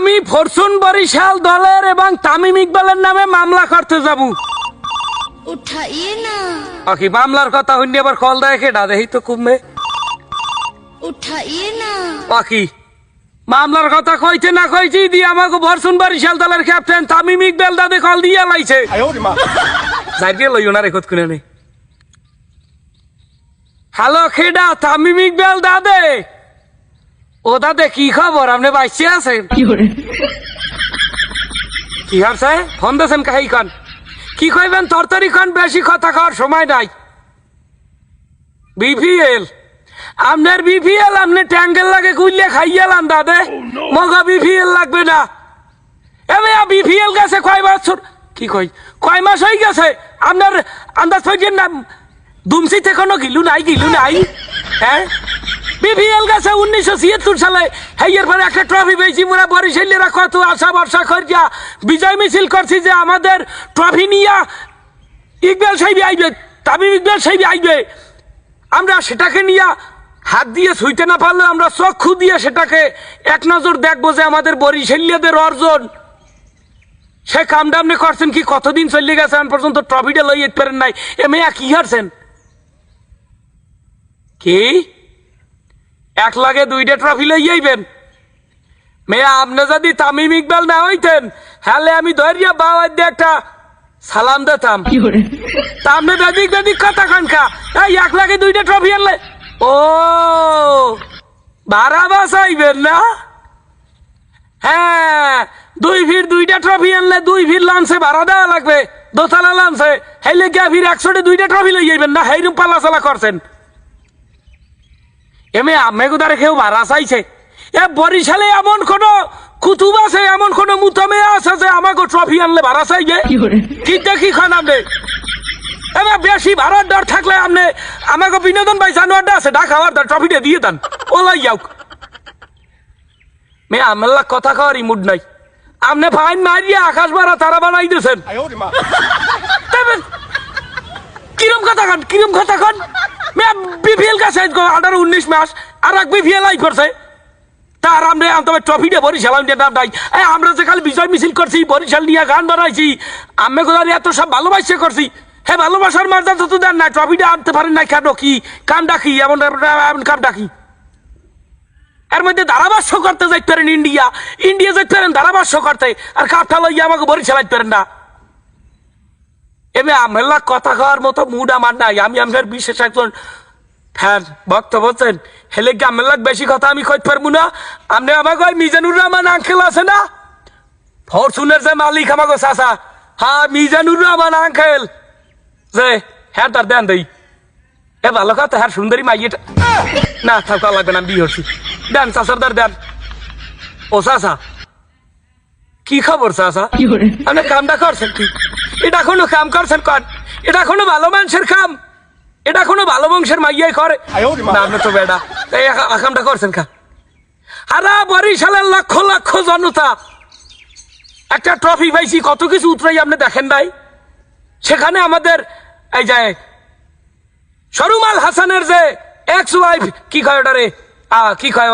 আমি ফরসুন বরিশাল দলের এবং তামিম ইকবালের নামে মামলা করতে যাব। উঠাইয়ে না। আকি মামলার কথা হইনি আবার কল দেয় কেডা দেহি তো উঠাইয়ে না। আকি মামলার কথা কইতে না কইছি দি আমাকে ভরসুন বরিশাল দলের ক্যাপ্টেন তামিম ইকবাল দাদে কল দিয়া লাইছে। যাই দিয়ে লইও না রেখত কিনে নেই হ্যালো খেডা তামিম ইকবাল দাদে? ও দাদে কি খবর? আপনি বাইসে আছেন? কি হারছে ফোন দিয়েছেন কাহি খান কি কইবেন? তরতরি খান বেশি কথা খাওয়ার সময় নাই। বিপিএল। আপনার বিপিএল আপনি ট্যাঙ্গেল লাগে কুইলে খাইয়ালাম দাদে। মগা বিপিএল লাগবে না। এবে বিপিএল গেছে কয় বছর? কি কই? কয় মাস হয়ে গেছে? আপনার আন্দাজ হয়ে না দুমসিতে কোনো গিলু নাই গিলু নাই? হ্যাঁ? বিপিএল গেছে উনিশশো ছিয়াত্তর সালে। হেয়ের পরে একটা ট্রফি পেয়েছি, মোরা বরিশালীরা কত আশা ভরসা করিয়া। বিজয় মিছিল করছি যে আমাদের ট্রফি নিয়া ইকবাল সাহেব আইবে, তামিম ইকবাল সাহেব আইবে। আমরা সেটাকে নিয়ে হাত দিয়ে ছুঁইতে না পারলে আমরা চক্ষু দিয়ে সেটাকে এক নজর দেখব যে আমাদের বরিশালীদের অর্জন। সে কামটা আপনি করছেন কি, কতদিন চলে গেছে এখন পর্যন্ত ট্রফিটা লই যেতে পারেন নাই। এ মেয়া কি হারছেন? কি? এক লাগে দুইটা ট্রফি লই যাইবেন মেয়া আপনি যদি তামিম ইকবাল না হইতেন হ্যালে আমি ধরিয়া বাবা দিয়ে একটা সালাম দিতাম। তা আপনি বেদিক বেদিক কথা কানকা এই এক লাগে দুইটা ট্রফি আনলে। ও বারা বাস আইবেন না? হ্যাঁ দুই ভিড় দুইটা ট্রফি আনলে দুই ভিড় লাঞ্চে ভাড়া দেওয়া লাগবে। দোতলা লাঞ্চে হেলে গিয়া ভিড় একশোটে দুইটা ট্রফি লই যাইবেন না? হেইরুম পালা চালা করছেন। এমে আমে কোথারে কেউ ভাড়া চাইছে। এ বরিশালে এমন কোন কুতুব আছে এমন কোন মুতামে আছে যে আমাকে ট্রফি আনলে ভাড়া চাইবে? কি দেখি খান আপনি এবার বেশি ভাড়ার দর থাকলে আপনি আমাকে বিনোদন ভাই জানোয়ারটা আছে হওয়ার দর ট্রফিটা দিয়ে দেন। ওলাই যাওক। মে আমেল্লা কথা খাওয়ারই মুড নাই। আপনি ফাইন মারিয়া আকাশ বাড়া তারা বানাই দিয়েছেন। কিরম কথা খান কিরম কথা খান? বিপিএল কাছে আঠারো, উনিশ মাস, আর এক বিপিএল আই করছে। তার আমরা তবে ট্রফিটা বরিশাল, আমি নাম নাই এই আমরা যে খালি বিজয় মিছিল করছি, বরিশাল নিয়ে গান বানাইছি আমি কোথায় এত সব ভালোবাসে করছি? হ্যাঁ ভালোবাসার মাঝে তো দেন না, ট্রফিটা আনতে পারেন না কেন কি? কাম ডাকি, এমন এমন কাম ডাকি। এর মধ্যে ধারাভাষ্য করতে যাইতে পারেন ইন্ডিয়া। ইন্ডিয়া যাইতে পারেন, ধারাভাষ্য করতে। আর কাপটা লইয়া আমাকে বরিশাল আইতে পারেন না। এমনি আমেলা কথা খাওয়ার মতো মুড আমার নাই। আমি আমার বিশেষ একজন ফ্যান ভক্ত বলছেন হেলে কি আমেলা বেশি কথা আমি কইতে পারব না? আপনি আমাকে ওই মিজানুর রহমান আঙ্কেল আছে না? ফরচুনের যে মালিক আমাকে চাচা হ্যাঁ মিজানুর রহমান আঙ্কেল। যে হ্যাঁ তার দেন দেই। এ ভালো কথা হ্যাঁ সুন্দরী মাইয়েটা না থাকা লাগবে না বিয়ে হচ্ছি দেন চাচার দার দেন। ও চাচা কি খবর চাচা? আপনি কামটা করছেন কি? এটা কোনো কাম করছেন কর এটা কোনো ভালো মানুষের কাম এটা কোনো ভালো বংশের মাইয়াই করে। আপনি তো বেডা আ- কামটা করছেন কা হারা বরিশালের লক্ষ লক্ষ জনতা। একটা ট্রফি পাইছি, কত কিছু উতরাই আপনি দেখেন নাই। সেখানে আমাদের, এই যে, সরুমাল হাসানের যে এক্স ওয়াইফ কি করে কি কয়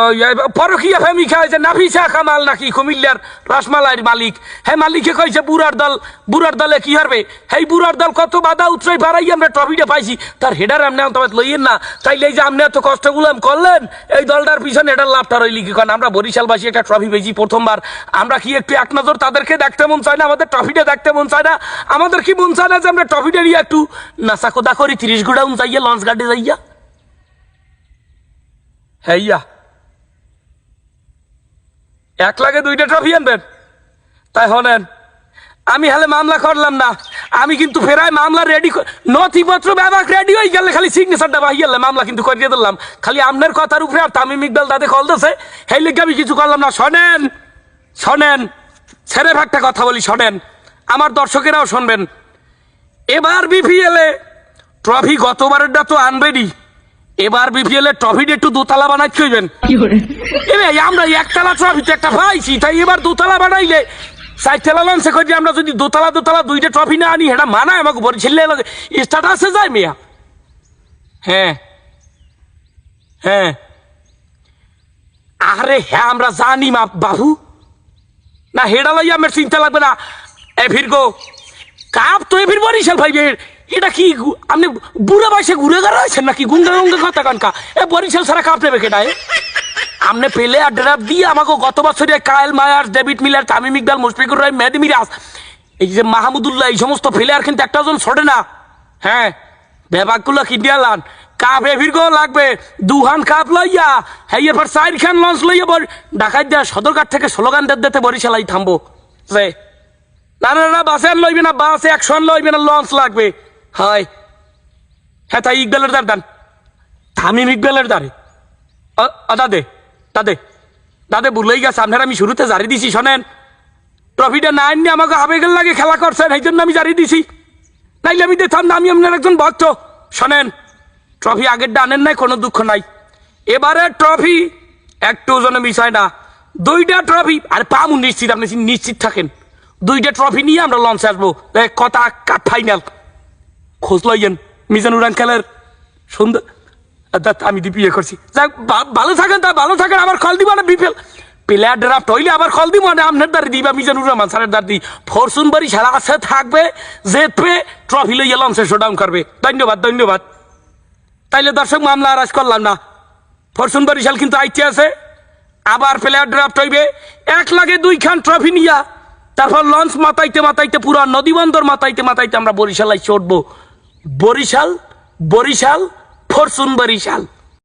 পরকীয়া প্রেমিকা হয়েছে নাফিসা কামাল নাকি কুমিল্লার রসমালাইয়ের মালিক। হে মালিকে কইছে বুড়ার দল, বুড়ার দলে কি হবে হেই বুড়ার দল কত বাধা উৎসাই বাড়াই আমরা ট্রফিটা পাইছি, তার হেডার আপনি তোমার লইয়েন না। তাইলে এই যে আপনি এত কষ্টগুলো করলেন, এই দলটার পিছনে এটার লাভটা রইলি কি কারণ আমরা বরিশালবাসী একটা ট্রফি পেয়েছি প্রথমবার। আমরা কি একটু এক নজর তাদেরকে দেখতে মন চায় না? আমাদের ট্রফিটা দেখতে মন চায় না? আমাদের কি মন চায় না যে আমরা ট্রফিটা নিয়ে একটু নাচা কোদা করি, তিরিশ গুড়া উন যাইয়া, লঞ্চ গাড়ি যাইয়া? হ্যাঁ এক লাগে দুইটা ট্রফি আনবেন? তাই হলেন আমি হলে মামলা করলাম না। আমি কিন্তু ফেরায় মামলা রেডি নথিপত্র ব্যবহার রেডি হয়ে গেলে খালি সিগনেচারটা বাহি গেলে মামলা কিন্তু করিয়ে দিলাম। খালি আপনার কথার উপরে আর তামিম ইকবাল দাদে কল দিছে সেই লিগে আমি কিছু করলাম না। শোনেন শোনেন, ছেড়ে ভাগটা কথা বলি, শোনেন, আমার দর্শকেরাও শুনবেন। এবার বিপিএল ট্রফি গতবারেরটা তো আনবেনি এবার বিপিএল এর ট্রফিটা একটু দোতলা বানাই এবার আমরা একতলা ট্রফিতে একটা পাইছি তাই এবার দোতলা বানাইলে লঞ্চে করি আমরা যদি দোতলা দোতলা দুইটা ট্রফি না আনি সেটা মানায় আমাকে বরিশালে স্টাটাসে যায় মিয়া। হ্যাঁ হ্যাঁ। আরে হ্যাঁ আমরা জানি মা বাবু। না হেডা লইয়া আমার চিন্তা লাগবে না। এ ফিরগো। কাপ তো এ ফির বরিশাল ভাই এটা কি আপনি বুড়া বয়সে ঘুরে ঘরে আছেন নাকি গুঙ্গা গুঙ্গা কথা কানকা এ বরিশাল সারা কাপ নেবে কেটায়? আমনে পেলে আর ড্রাফট দিয়ে আমাকে গত বছরে Kyle Mayers, David Miller, Tamim Iqbal, Mushfiqur Rahim, Mehedi Miraz, এই যে মাহমুদুল্লাহ, এই সমস্ত প্লেয়ার কিন্তু একটা জন ছড়ে না। হ্যাঁ বেবাকগুলো কিনিয়া লান। কাপ এভিরগো লাগবে। দুহান কাপ লইয়া হ্যাঁ এরপর চার খান লঞ্চ লইয়া বর ঢাকায় দেওয়া সদরঘাট থেকে স্লোগান দিতে বরিশালাই থামবো। যে, না না না, বাসে আর লইবে না, বাসে একশন লইবে না, লঞ্চ লাগবে। হয় হ্যাঁ তাই ইকবালের দার দান। তামিম ইকবালের দারে দাদে দাদে দাদে ভুলেই গেছে। আপনার আমি শুরুতে জারি দিছি, শোনেন। ট্রফিটা না আননি আমাকে আবেগের লাগে খেলা করছেন এই জন্য আমি জারি দিছি। নাইলে আমি দেখতাম আমি আপনার একজন ভক্ত। শোনেন, ট্রফি আগের আনেন নাই, কোনো দুঃখ নাই। এবারে ট্রফি, একটু মিস হয় না। দুইটা ট্রফি, আর পামু, নিশ্চিত, আপনি নিশ্চিত থাকেন। দুইটা ট্রফি নিয়ে আমরা লঞ্চে আসব। কথা কাপ ফাইনাল খোঁজ লইয়েন মিজানুর আঙ্কেলের সুন্দর। আমি দি বিয়ে করছি। যাক ভালো থাকেন তা, ভালো থাকেন আবার কল দিব না বিপেল প্লেয়ার ড্রাফট হইলে আবার কল দিব না আপনার দ্বারে দিবা মিজানুর রহমান স্যারের দ্বার দি ফরচুন বাড়ি সারা আছে, থাকবে, জেতবে ট্রফি লইয়া লঞ্চে শোডাউন করবে। ধন্যবাদ ধন্যবাদ। তাইলে দর্শক, মামলা আর আজ করলাম না। ফরচুন বরিশাল কিন্তু আইতে আছে। আবার প্লেয়ার ড্রাফট হইবে। এক লাগে দুই খান ট্রফি নিয়া। তারপর লঞ্চ মাতাইতে মাতাইতে, পুরা নদী বন্দর মাতাইতে মাতাইতে আমরা বরিশালাই চড়বো বরিশাল বরিশাল ফরচুন বরিশাল।